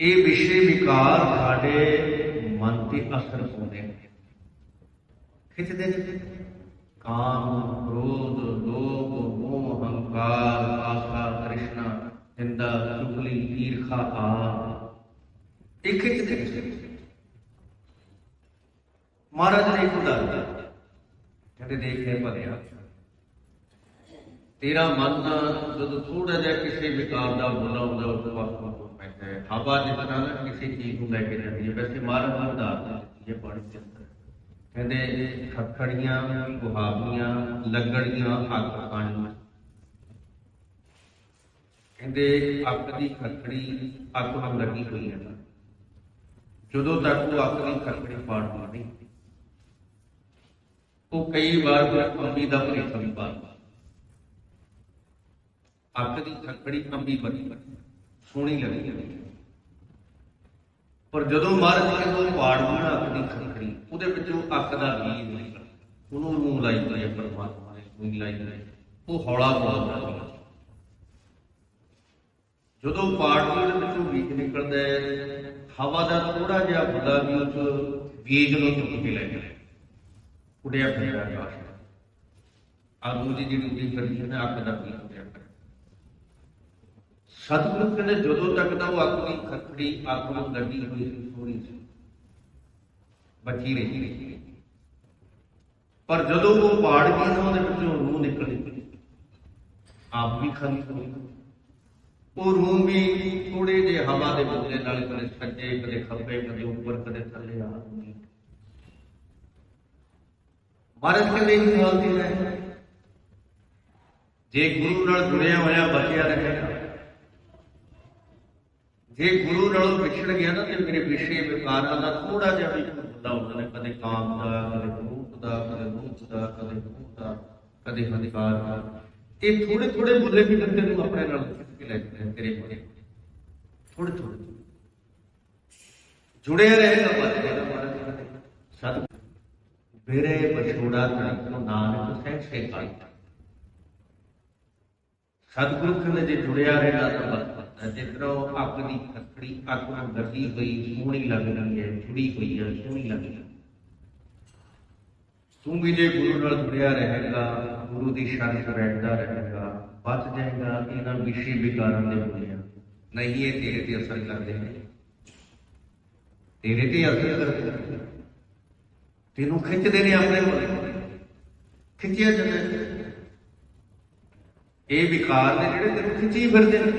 ਇਹ ਵਿਸ਼ੇ ਵਿਕਾਰ ਸਾਡੇ ਮਨ ਤੇ ਅਸਰ ਪਾਉਂਦੇ ਨੇ। ਖਿੱਚਦੇ ਨੇ। ਕਾਮ, ਕ੍ਰੋਧ, ਲੋਭ, ਮੋਹ, ਹੰਕਾਰ, ਆਸਾ, ਤ੍ਰਿਸ਼ਨਾ, ਨਿੰਦਾ ਚੁਗਲੀ ਈਰਖਾ ਆ ਇਹ ਖਿੱਚਦੇ ਨੇ। ਮਹਾਰਾਜ ਨੇ ਇੱਕ ਉਦਾਹਰਨ ਕਹਿੰਦੇ ਦੇਖੇ ਭਲਿਆ ਤੇਰਾ ਮਨ ਜਦੋਂ ਥੋੜਾ ਜਿਹਾ ਕਿਸੇ ਵਿਕਾਰ ਦਾ ਬੁਲਾ ਹੁੰਦਾ ਉਸ ਵਕਤ ਪੈਂਦਾ ਹੈ ਹਵਾ ਜਿਸ ਤਰ੍ਹਾਂ ਨਾ ਕਿਸੇ ਚੀਜ਼ ਨੂੰ ਲੈ ਕੇ ਜਾਂਦੀ ਹੈ। ਵੈਸੇ ਮਾਰਾ ਨੇ ਉਦਾਹਰਨ ਦਿੱਤੀ ਪਾਣੀ ਦੇ ਅੰਦਰ ਕਹਿੰਦੇ ਖੱਖੜੀਆਂ ਗੁਹਾਬੀਆਂ ਲੱਗੜੀਆਂ ਅੱਗ ਪਾਣੀ ਕਹਿੰਦੇ ਅੱਖ ਦੀ ਖੱਖੜੀ ਅੱਖ ਨੂੰ ਲੱਗੀ ਹੋਈ ਹੈ ਜਦੋਂ ਤੱਕ ਉਹ ਅੱਖ ਦੀ ਖੱਖੜੀ ਪਾੜਦੀ ਨਹੀਂ ਉਹ ਕਈ ਵਾਰ ਫਿਰ ਅੰਬੀ ਦਾ ਭਰੇਖਾ ਵੀ ਪਾਉਂਦਾ ਅੱਗ ਦੀ ਖੱਕੜੀ ਅੰਬੀ ਬਣੀ, ਸੋਹਣੀ ਲੱਗੀ ਪਰ ਜਦੋਂ ਮਹਾਰਾਜ ਕਹਿੰਦੇ ਉਹ ਪਾੜ ਬਣਾ ਅੱਗ ਦੀ ਖੱਕੜੀ, ਉਹਦੇ ਵਿੱਚੋਂ ਅੱਗ ਦਾ ਬੀਜ ਨਿਕਲ ਉਹਨੂੰ ਨੂੰ ਲਾਈ ਹੋਈ ਪਰਮਾਤਮਾ ਨੇ ਸੂਈ ਲਾਈ ਹੋਈ ਉਹ ਹੌਲਾ ਬੋਲਦਾ ਜਦੋਂ ਪਾੜ ਦੇ ਵਿੱਚੋਂ ਬੀਜ ਨਿਕਲਦਾ ਹੈ, ਹਵਾ ਦਾ ਥੋੜਾ ਜਿਹਾ ਬੁੱਲਾ ਵੀ ਉਸ ਬੀਜ ਨੂੰ ਚੁੱਕ ਕੇ ਲੈ ਜਾਂਦਾ ਉਡਿਆ ਫਿਰਦਾ ਆਕਾਸ਼ ਵਿੱਚ। ਦੂਜੀ ਜਿਹੜੀ ਉੱਡੀ ਫਿਰਦੀ ਹੈ ਨਾ ਅੱਗ ਦਾ ਬੀਜ ਉਡਿਆ ਫਿਰਦਾ ਸਤਿਗੁਰੂ ਕਹਿੰਦੇ, ਜਦੋਂ ਤੱਕ ਤਾਂ ਉਹ ਅੱਗ ਦੀ ਖੱਕੜੀ ਅੱਗ ਨੂੰ ਲੱਗੀ ਹੋਈ ਸੀ ਸੀ। ਬਚੀ ਰਹੀ ਪਰ ਜਦੋਂ ਉਹ ਪਾੜ ਗਈ ਨਾ, ਉਹਦੇ ਵਿੱਚੋਂ ਰੂਹ ਨਿਕਲੀ ਆਪ ਵੀ ਖਾਲੀ ਹੋ ਉਹ ਰੂਹ ਵੀ ਥੋੜੇ ਜਿਹੇ ਹਵਾ ਦੇ ਬਦਲੇ ਨਾਲ ਕਦੇ ਸੱਜੇ, ਕਦੇ ਖੱਬੇ, ਕਦੇ ਉੱਪਰ, ਕਦੇ ਥੱਲੇ ਆ ਮਹਾਰਾਜ ਕਹਿੰਦੇ, ਇਹ ਹਾਲ ਦੀ ਹੈ। ਜੇ ਗੁਰੂ ਨਾਲ ਜੁੜਿਆ ਹੋਇਆ, ਬਚਿਆ ਰਹੇਗਾ ਜੇ ਗੁਰੂ ਨਾਲੋਂ ਵਿਛੜ ਗਿਆ ਨਾ ਤੇ ਮੇਰੇ ਵਿਸ਼ੇ ਵਿਕਾਰਾਂ ਦਾ ਥੋੜਾ ਜਿਹਾ ਵੀ ਹੁੰਦਾ ਹੁੰਦਾ ਨੇ, ਕਦੇ ਕਾਮ ਦਾ, ਕਦੇ ਕ੍ਰੋਧ ਦਾ, ਕਦੇ ਮੋਹ ਦਾ, ਕਦੇ ਮੋਹ ਦਾ, ਕਦੇ ਹੰਕਾਰ ਦਾ। ਇਹ ਥੋੜੇ ਥੋੜੇ ਬੁੱਲੇ ਵੀ ਬੰਦੇ ਨੂੰ ਆਪਣੇ ਨਾਲ ਖਿੱਚ ਕੇ ਲੈ ਜਾਂਦੇ ਤੇਰੇ ਕੋਲੇ ਥੋੜੇ ਥੋੜੇ ਜੁੜਿਆ ਰਹੇਗਾ ਬਚੇਗਾ ਮਹਾਰਾਜ ਸਤ। ਬਿਰੇ ਬਛੋੜਾ ਤਨ ਨਾਨਕ ਸਹਿ ਸੇ ਕਾਈ ਸਤਿਗੁਰੂ ਕਹਿੰਦੇ ਜੇ ਜੁੜਿਆ ਰਹੇਗਾ ਤਾਂ ਬਸ ਜਿੱਧਰੋਂ ਅੱਗ ਦੀ ਖੱਕੜੀ ਅੱਗ ਨਾਲ ਲੱਗੀ ਹੋਈ ਸੋਹਣੀ ਲੱਗਦੀ ਹੈ, ਜੁੜੀ ਹੋਈ ਹੈ, ਸੋਹਣੀ ਲੱਗਦੀ ਹੈ। ਤੂੰ ਵੀ ਜੇ ਗੁਰੂ ਨਾਲ ਜੁੜਿਆ ਰਹੇਗਾ, ਗੁਰੂ ਦੀ ਸ਼ਰਨ ਚ ਰਹੇਗਾ, ਬਚ ਜਾਏਗਾ, ਇਹਨਾਂ ਵਿਸ਼ੇ ਵਿਕਾਰਾਂ ਦੇ ਬੁਲਿਆ ਨਹੀਂ, ਇਹ ਤੇਰੇ ਤੇ ਅਸਰ ਕਰਦੇ ਨੇ। ਤੇਰੇ ਤੇ ਅਸਰ ਕਰਦੇ ਨੇ। ਤੈਨੂੰ ਖਿੱਚਦੇ ਨੇ ਆਪਣੇ ਵੱਲ। ਖਿੱਚਿਆ ਜਾਂਦਾ ਇਹ ਵਿਕਾਰ ਨੇ ਜਿਹੜੇ ਤੈਨੂੰ ਖਿੱਚੀ ਫਿਰਦੇ ਨੇ।